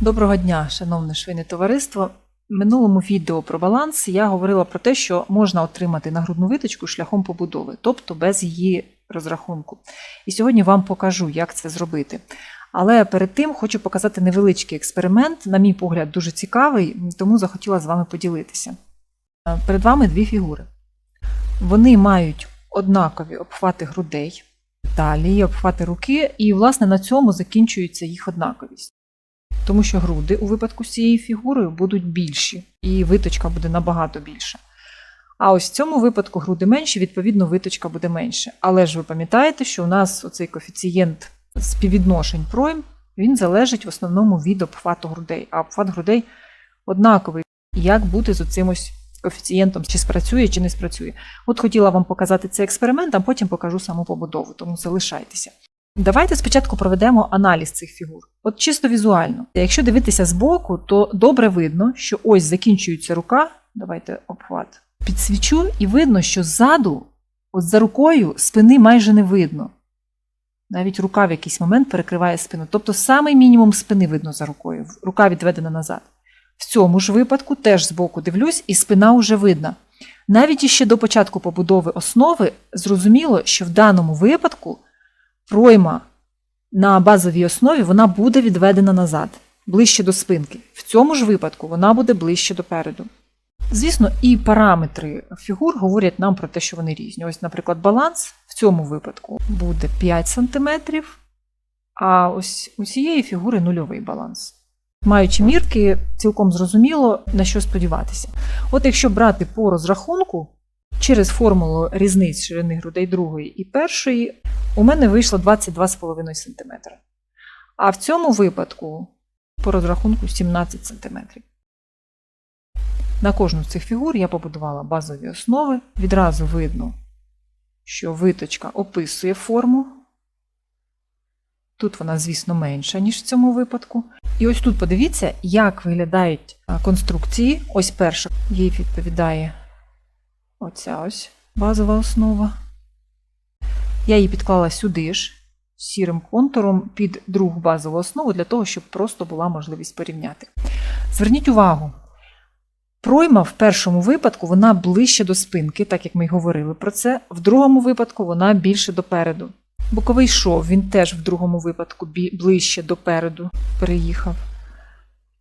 Доброго дня, шановне швейне товариство. В минулому відео про баланс я говорила про те, що можна отримати нагрудну виточку шляхом побудови, тобто без її розрахунку. І сьогодні вам покажу, як це зробити. Але перед тим хочу показати невеличкий експеримент, на мій погляд, дуже цікавий, тому захотіла з вами поділитися. Перед вами дві фігури. Вони мають однакові обхвати грудей, талії, обхвати руки, і, власне, на цьому закінчується їх однаковість. Тому що груди у випадку з цією фігурою будуть більші, і виточка буде набагато більша. А ось в цьому випадку груди менші, відповідно, виточка буде менше. Але ж ви пам'ятаєте, що у нас оцей коефіцієнт співвідношень пройм, він залежить в основному від обхвату грудей, а обхват грудей однаковий. Як бути з оцим ось коефіцієнтом, чи спрацює, чи не спрацює. От хотіла вам показати цей експеримент, а потім покажу саму побудову, тому залишайтеся. Давайте спочатку проведемо аналіз цих фігур. От чисто візуально. Якщо дивитися збоку, то добре видно, що ось закінчується рука. Давайте обхват. Підсвічу, і видно, що ззаду, от за рукою, спини майже не видно. Навіть рука в якийсь момент перекриває спину. Тобто самий мінімум спини видно за рукою. Рука відведена назад. В цьому ж випадку теж збоку дивлюсь, і спина вже видна. Навіть іще до початку побудови основи зрозуміло, що в даному випадку пройма на базовій основі вона буде відведена назад, ближче до спинки. В цьому ж випадку вона буде ближче до переду. Звісно, і параметри фігур говорять нам про те, що вони різні. Ось, наприклад, баланс в цьому випадку буде 5 см, а ось у цієї фігури нульовий баланс. Маючи мірки, цілком зрозуміло, на що сподіватися. От якщо брати по розрахунку, через формулу різниць ширини грудей другої і першої, у мене вийшло 22,5 см. А в цьому випадку, по розрахунку, 17 см. На кожну з цих фігур я побудувала базові основи. Відразу видно, що виточка описує форму. Тут вона, звісно, менша, ніж в цьому випадку. І ось тут подивіться, як виглядають конструкції. Ось перша, їй відповідає оця ось базова основа. Я її підклала сюди ж сірим контуром під другу базову основу для того, щоб просто була можливість порівняти. Зверніть увагу, пройма в першому випадку вона ближче до спинки, так як ми й говорили про це. В другому випадку вона більше допереду. Боковий шов він теж в другому випадку ближче допереду переїхав.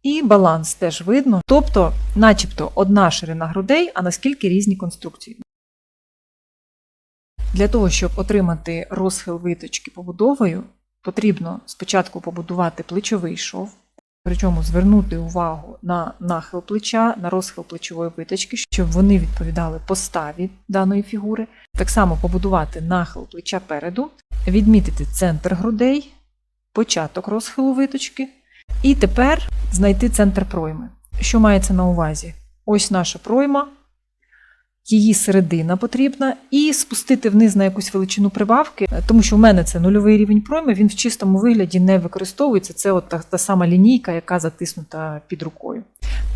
І баланс теж видно. Тобто, начебто, одна ширина грудей, а наскільки різні конструкції. Для того, щоб отримати розхил виточки побудовою, потрібно спочатку побудувати плечовий шов, причому звернути увагу на нахил плеча, на розхил плечової виточки, щоб вони відповідали поставі даної фігури. Так само побудувати нахил плеча переду, відмітити центр грудей, початок розхилу виточки, і тепер знайти центр пройми. Що мається на увазі? Ось наша пройма, її середина потрібна, і спустити вниз на якусь величину прибавки, тому що в мене це нульовий рівень пройми, він в чистому вигляді не використовується. Це от та, та сама лінійка, яка затиснута під рукою.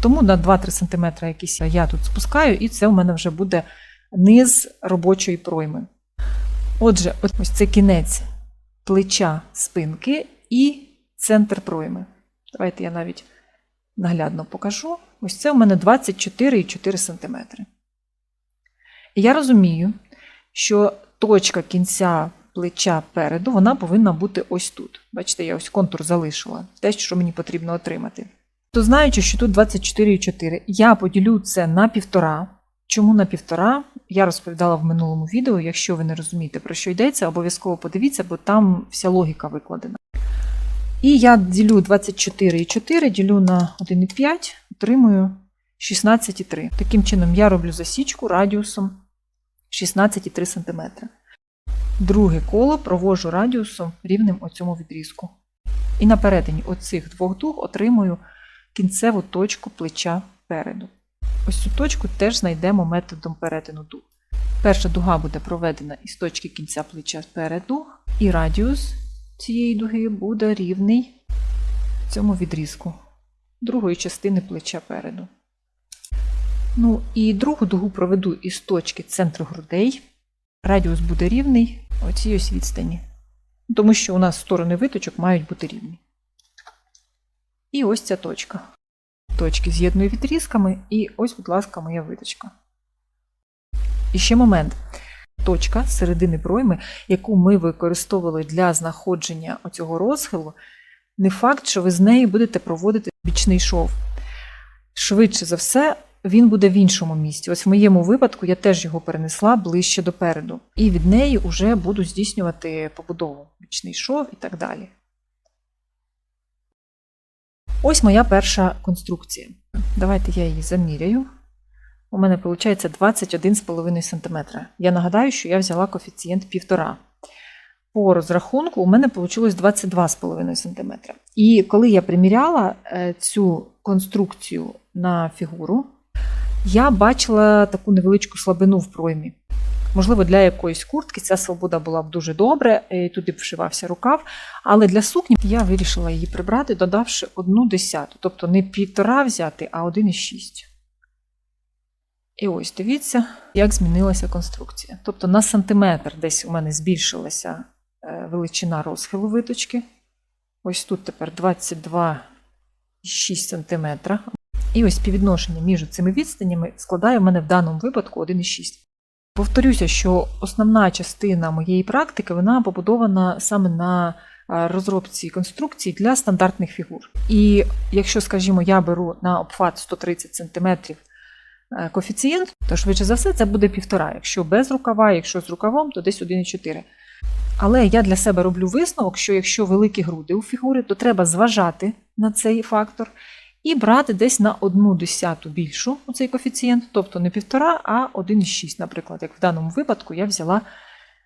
Тому на 2-3 см якісь я тут спускаю, і це у мене вже буде низ робочої пройми. Отже, ось це кінець плеча спинки і центр пройми. Давайте я навіть наглядно покажу. Ось це у мене 24,4 см. І я розумію, що точка кінця плеча переду вона повинна бути ось тут. Бачите, я ось контур залишила, те, що мені потрібно отримати. То знаючи, що тут 24,4, я поділю це на півтора. Чому на півтора? Я розповідала в минулому відео. Якщо ви не розумієте, про що йдеться, обов'язково подивіться, бо там вся логіка викладена. І я ділю 24,4, ділю на 1,5, отримую 16,3. Таким чином, я роблю засічку радіусом 16,3 см. Друге коло провожу радіусом рівним оцьому відрізку. І на перетині оцих двох дуг отримую кінцеву точку плеча переду. Ось цю точку теж знайдемо методом перетину дуг. Перша дуга буде проведена із точки кінця плеча переду, і радіус цієї дуги буде рівний цьому відрізку другої частини плеча переду. Ну і другу дугу проведу із точки центру грудей. Радіус буде рівний оцій ось відстані. Тому що у нас сторони виточок мають бути рівні. І ось ця точка. Точки з'єдную відрізками, і ось, будь ласка, моя виточка. І ще момент. Точка середини пройми, яку ми використовували для знаходження оцього розхилу, не факт, що ви з неї будете проводити бічний шов. Швидше за все, він буде в іншому місці. Ось в моєму випадку я теж його перенесла ближче до переду. І від неї вже буду здійснювати побудову, бічний шов і так далі. Ось моя перша конструкція. Давайте я її заміряю. У мене виходить 21,5 см. Я нагадаю, що я взяла коефіцієнт 1,5. По розрахунку у мене вийшло 22,5 см. І коли я приміряла е, цю конструкцію на фігуру, я бачила таку невеличку слабину в проймі. Можливо, для якоїсь куртки ця свобода була б дуже добре, і туди б вшивався рукав. Але для сукні я вирішила її прибрати, додавши одну десяту. Тобто не півтора взяти, а 1,6. І ось дивіться, як змінилася конструкція. Тобто на сантиметр десь у мене збільшилася е, величина розхилу виточки. Ось тут тепер 22,6 см. І ось співвідношення між цими відстанями складає в мене в даному випадку 1,6. Повторюся, що основна частина моєї практики вона побудована саме на е, розробці конструкцій для стандартних фігур. І якщо, скажімо, я беру на обхват 130 см коефіцієнт, то швидше за все це буде 1,5. Якщо без рукава, якщо з рукавом, то десь 1,4. Але я для себе роблю висновок, що якщо великі груди у фігури, то треба зважати на цей фактор і брати десь на одну десяту більшу цей коефіцієнт, тобто не 1,5, а 1,6, наприклад, як в даному випадку я взяла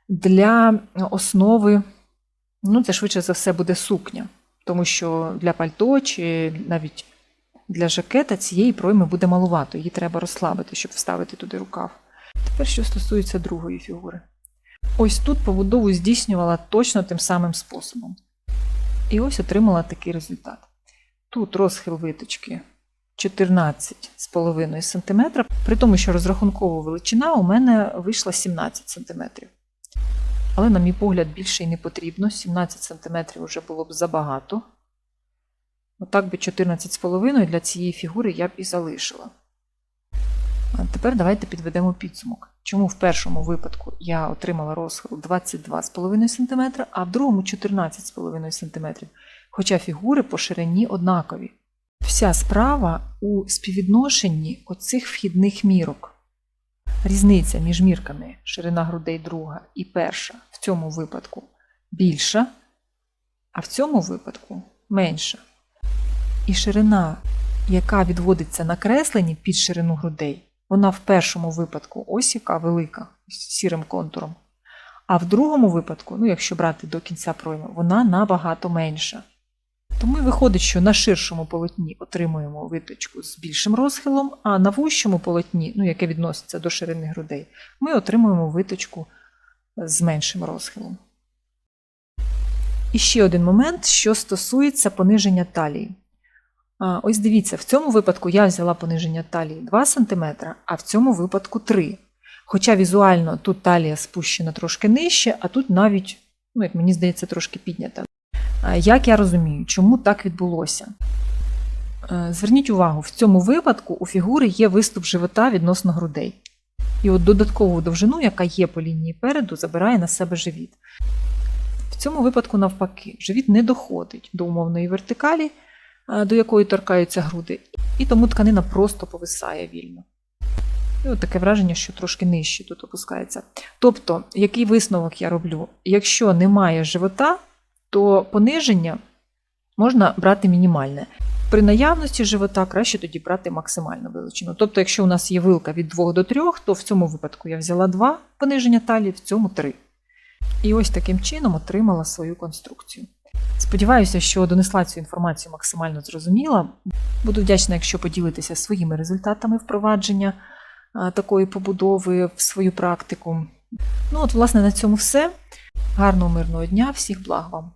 для основи, ну це швидше за все буде сукня, тому що для пальто чи навіть для жакета цієї пройми буде малувато, її треба розслабити, щоб вставити туди рукав. Тепер, що стосується другої фігури. Ось тут побудову здійснювала точно тим самим способом. І ось отримала такий результат. Тут розхил виточки 14,5 см, при тому, що розрахункова величина у мене вийшла 17 см. Але, на мій погляд, більше й не потрібно. 17 см вже було б забагато. Отак би 14,5 для цієї фігури я б і залишила. А тепер давайте підведемо підсумок. Чому в першому випадку я отримала розхил 22,5 см, а в другому 14,5 см, хоча фігури по ширині однакові. Вся справа у співвідношенні оцих вхідних мірок. Різниця між мірками ширина грудей друга і перша в цьому випадку більша, а в цьому випадку менша. І ширина, яка відводиться на кресленні під ширину грудей, вона в першому випадку ось яка велика, з сірим контуром. А в другому випадку, ну якщо брати до кінця пройми, вона набагато менша. Тому виходить, що на ширшому полотні отримуємо виточку з більшим розхилом, а на вущому полотні, ну яке відноситься до ширини грудей, ми отримуємо виточку з меншим розхилом. І ще один момент, що стосується пониження талії. Ось дивіться, в цьому випадку я взяла пониження талії 2 см, а в цьому випадку 3 Хоча візуально тут талія спущена трошки нижче, а тут навіть, ну, як мені здається, трошки піднята. Як я розумію, чому так відбулося? Зверніть увагу, в цьому випадку у фігури є виступ живота відносно грудей. І от додаткову довжину, яка є по лінії переду, забирає на себе живіт. В цьому випадку, навпаки, живіт не доходить до умовної вертикалі, до якої торкаються груди, і тому тканина просто повисає вільно. І от таке враження, що трошки нижче тут опускається. Тобто, який висновок я роблю? Якщо немає живота, то пониження можна брати мінімальне. При наявності живота краще тоді брати максимальну величину. Тобто, якщо у нас є вилка від 2 до 3, то в цьому випадку я взяла 2 пониження талії, в цьому 3. І ось таким чином отримала свою конструкцію. Сподіваюся, що донесла цю інформацію максимально зрозуміла. Буду вдячна, якщо поділитеся своїми результатами впровадження такої побудови в свою практику. Ну, от, власне, на цьому все. Гарного мирного дня, всіх благ вам!